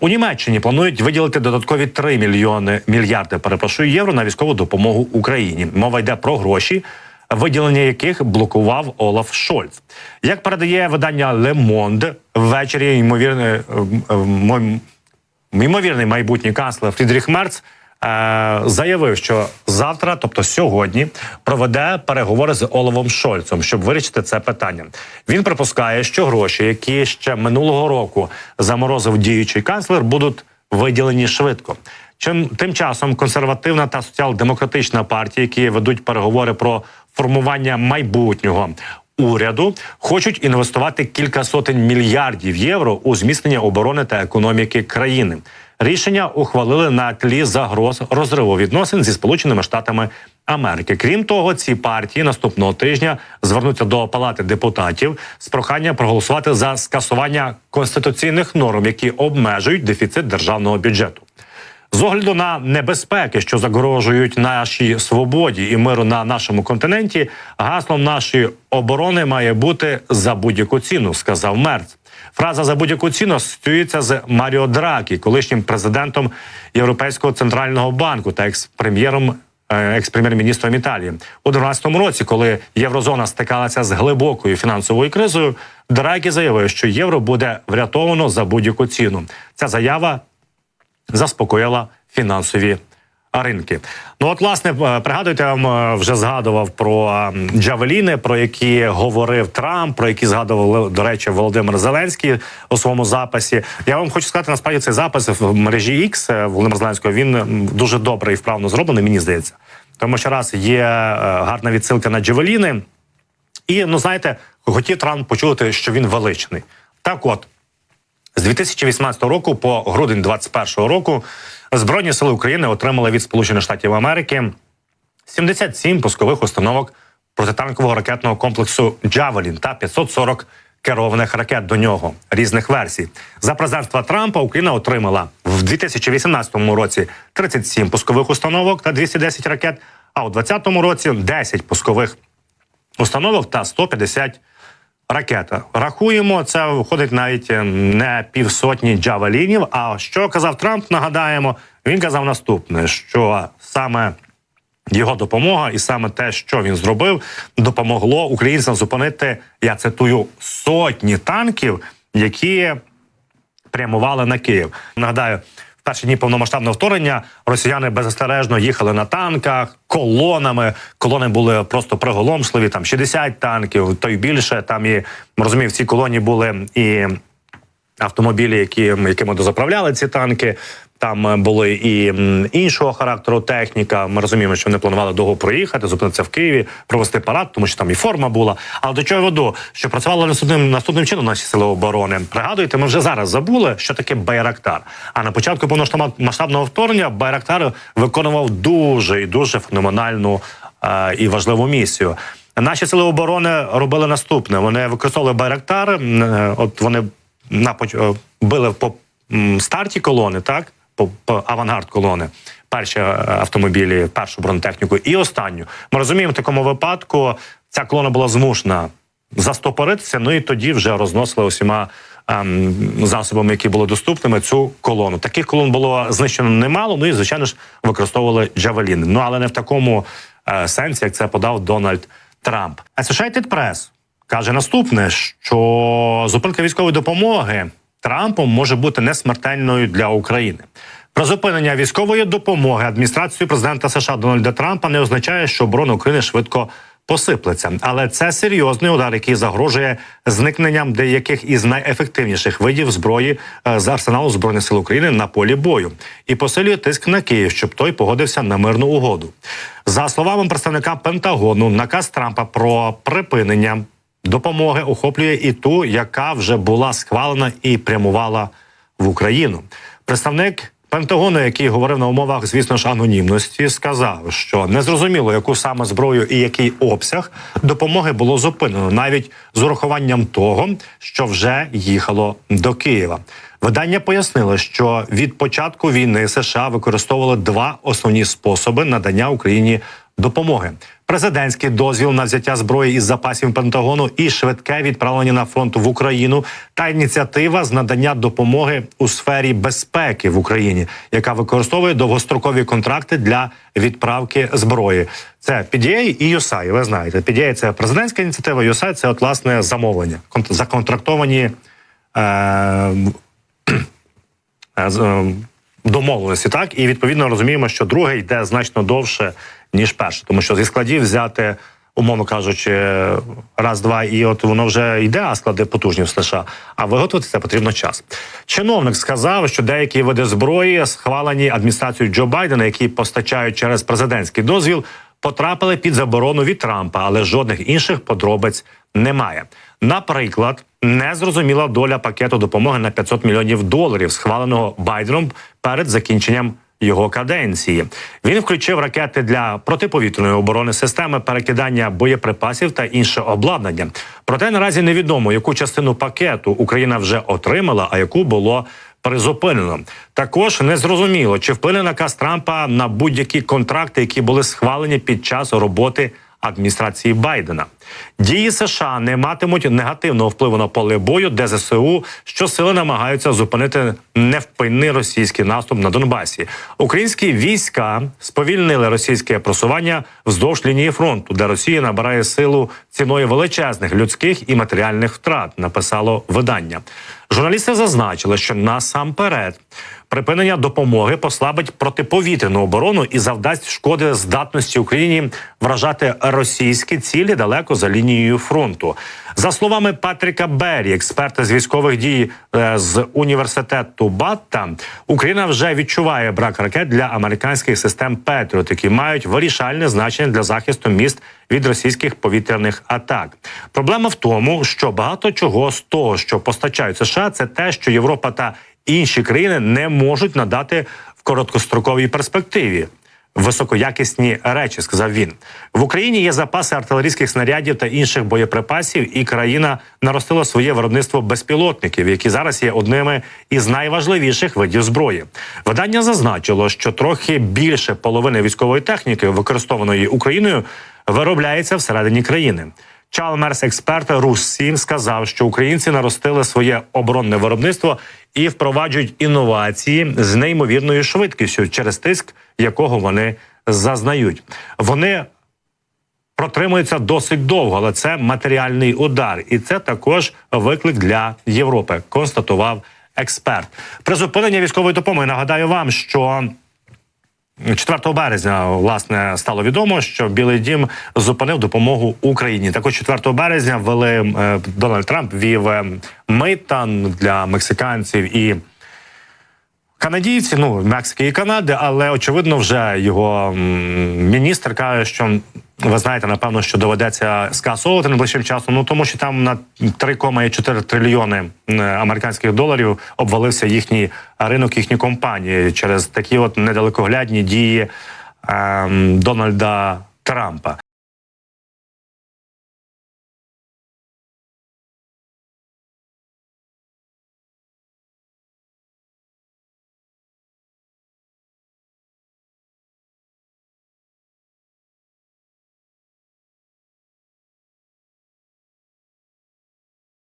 У Німеччині планують виділити додаткові 3 мільйони мільярди перепрошую євро на військову допомогу Україні. Мова йде про гроші, виділення яких блокував Олаф Шольц. Як передає видання Monde, ввечері ймовірно, е, е, ймовірний майбутній канцлер Фрідріх Мерц. е, Заявив, що завтра, тобто сьогодні, проведе переговори з Оловом Шольцем, щоб вирішити це питання. Він припускає, що гроші, які ще минулого року заморозив діючий канцлер, будуть виділені швидко. Чим тим часом консервативна та соціал-демократична партії, які ведуть переговори про формування майбутнього уряду, хочуть інвестувати кілька сотень мільярдів євро у зміцнення оборони та економіки країни. Рішення ухвалили на тлі загроз розриву відносин зі Сполученими Штатами Америки. Крім того, ці партії наступного тижня звернуться до Палати депутатів з проханням проголосувати за скасування конституційних норм, які обмежують дефіцит державного бюджету. З огляду на небезпеки, що загрожують нашій свободі і миру на нашому континенті, гаслом нашої оборони має бути за будь-яку ціну, сказав Мерц. Фраза за будь-яку ціну асоціюється з Маріо Дракі, колишнім президентом Європейського центрального банку та екс-прем'єром. е, Екс-прем'єр-міністром Італії у 2012 році, коли єврозона стикалася з глибокою фінансовою кризою, Драгі заявив, що євро буде врятовано за будь-яку ціну. Ця заява заспокоїла фінансові ринки. Ну от, власне, е, пригадуйте, я вам е, вже згадував про джавеліни, про які говорив Трамп, про які згадував до речі Володимир Зеленський у своєму записі. Я вам хочу сказати, насправді цей запис в мережі X е, Володимира Зеленського він дуже добре і вправно зроблений. Мені здається, тому що раз є гарна відсилка на джавеліни, і ну знаєте, хотів Трамп почути, що він величний. Так, от з 2018 року по грудень 2021 року Збройні сили України отримали від Сполучених Штатів Америки 77 пускових установок протитанкового ракетного комплексу Джавелін та 540 керованих ракет до нього різних версій. За президентства Трампа Україна отримала в 2018 році 37 пускових установок та 210 ракет, а у 2020 році 10 пускових установок та 150 ракета. Рахуємо, це виходить навіть е, не півсотні джавелінів. А що казав Трамп? Нагадаємо, він казав наступне: що саме його допомога, і саме те, що він зробив, допомогло українцям зупинити. Я цитую сотні танків, які прямували на Київ. Нагадаю, в перші дні повномасштабного вторгнення росіяни беззастережно їхали на танках колонами. Колони були просто приголомшливі. Там 60 танків, то й більше. Там і розумів, цій колоні були і автомобілі, які, якими дозаправляли ці танки. Там е, були і іншого характеру техніка. Ми розуміємо, що вони планували довго проїхати, зупинитися в Києві, провести парад, тому що там і форма була. Але до чого веду, що працювали наступним наступним чином наші сили оборони. Пригадуєте, ми вже зараз забули, що таке Байрактар. А на початку повномасштабного вторгнення Байрактар виконував дуже і дуже феноменальну е, і важливу місію. Наші сили оборони робили наступне: вони використовували Байрактар. е, От вони на е, били по старті колони, так по, по авангард колони, перші е, автомобілі, першу бронетехніку і останню. Ми розуміємо, в такому випадку ця колона була змушена застопоритися. Ну і тоді вже розносили усіма ем, засобами, які були доступними, цю колону. Таких колон було знищено немало. Ну і звичайно ж використовували джавеліни. Ну але не в такому е, сенсі, як це подав Дональд Трамп. Associated Press каже наступне: що зупинка військової допомоги Трампом може бути несмертельною для України. Призупинення військової допомоги адміністрацією президента США Дональда Трампа не означає, що оборона України швидко посиплеться, але це серйозний удар, який загрожує зникненням деяких із найефективніших видів зброї е, з арсеналу збройних сил України на полі бою і посилює тиск на Київ, щоб той погодився на мирну угоду. За словами представника Пентагону, наказ Трампа про припинення допомоги охоплює і ту, яка вже була схвалена і прямувала в Україну. Представник Пентагону, який говорив на умовах, звісно ж, анонімності, сказав, що незрозуміло, яку саме зброю і який обсяг допомоги було зупинено, навіть з урахуванням того, що вже їхало до Києва. Видання пояснило, що від початку війни США використовували два основні способи надання Україні допомоги: президентський дозвіл на взяття зброї із запасів Пентагону і швидке відправлення на фронт в Україну та ініціатива з надання допомоги у сфері безпеки в Україні, яка використовує довгострокові контракти для відправки зброї. Це PDA і USAID, Ви знаєте, PDA – це президентська ініціатива, USAID – це от власне замовлення, кон- законтрактовані. Е, е, домовленості, так і відповідно розуміємо, що друге йде значно довше ніж перше, тому що зі складів взяти. Умовно кажучи, раз, два, і от воно вже йде, а склади потужні в США. А виготовити це потрібно час. Чиновник сказав, що деякі види зброї, схвалені адміністрацією Джо Байдена, які постачають через президентський дозвіл, потрапили під заборону від Трампа, але жодних інших подробиць немає. Наприклад, незрозуміла доля пакету допомоги на 500 мільйонів доларів, схваленого Байденом перед закінченням його каденції. Він включив ракети для протиповітряної оборони, системи перекидання боєприпасів та інше обладнання. Проте наразі невідомо, яку частину пакету Україна вже отримала, а яку було призупинено. Також незрозуміло, чи вплине наказ Трампа на будь-які контракти, які були схвалені під час роботи адміністрації Байдена. Дії США не матимуть негативного впливу на поле бою, де ЗСУ щосили намагаються зупинити невпинний російський наступ на Донбасі. Українські війська сповільнили російське просування вздовж лінії фронту, де Росія набирає силу ціною величезних людських і матеріальних втрат. Написало видання. Журналісти зазначили, що насамперед припинення допомоги послабить протиповітряну оборону і завдасть шкоди здатності Україні вражати російські цілі далеко за лінією фронту. За словами Патріка Беррі, експерта з військових дій е, з університету Батта, Україна вже відчуває брак ракет для американських систем Петріот, які мають вирішальне значення для захисту міст від російських повітряних атак. Проблема в тому, що багато чого з того, що постачають США, це те, що Європа та інші країни не можуть надати в короткостроковій перспективі. Високоякісні речі, сказав він. В Україні є запаси артилерійських снарядів та інших боєприпасів, і країна наростила своє виробництво безпілотників, які зараз є одними із найважливіших видів зброї. Видання зазначило, що трохи більше половини військової техніки, використованої Україною, виробляється всередині країни. Чалмерс, експерт Руссін, сказав, що українці наростили своє оборонне виробництво і впроваджують інновації з неймовірною швидкістю через тиск, якого вони зазнають. Вони протримуються досить довго, але це матеріальний удар, і це також виклик для Європи. Констатував експерт. Призупинення військової допомоги. Нагадаю вам, що 4 березня власне стало відомо, що Білий Дім зупинив допомогу Україні. Також 4 березня ввели е, Дональд Трамп вів Митан мита для мексиканців і. канадійців, ну Мексики і Канади, але очевидно, вже його міністр каже, що ви знаєте, напевно, що доведеться скасовувати найближчим часом. Ну тому що там на 3,4 трильйони американських доларів обвалився їхній ринок, їхні компанії через такі от недалекоглядні дії ем, Дональда Трампа.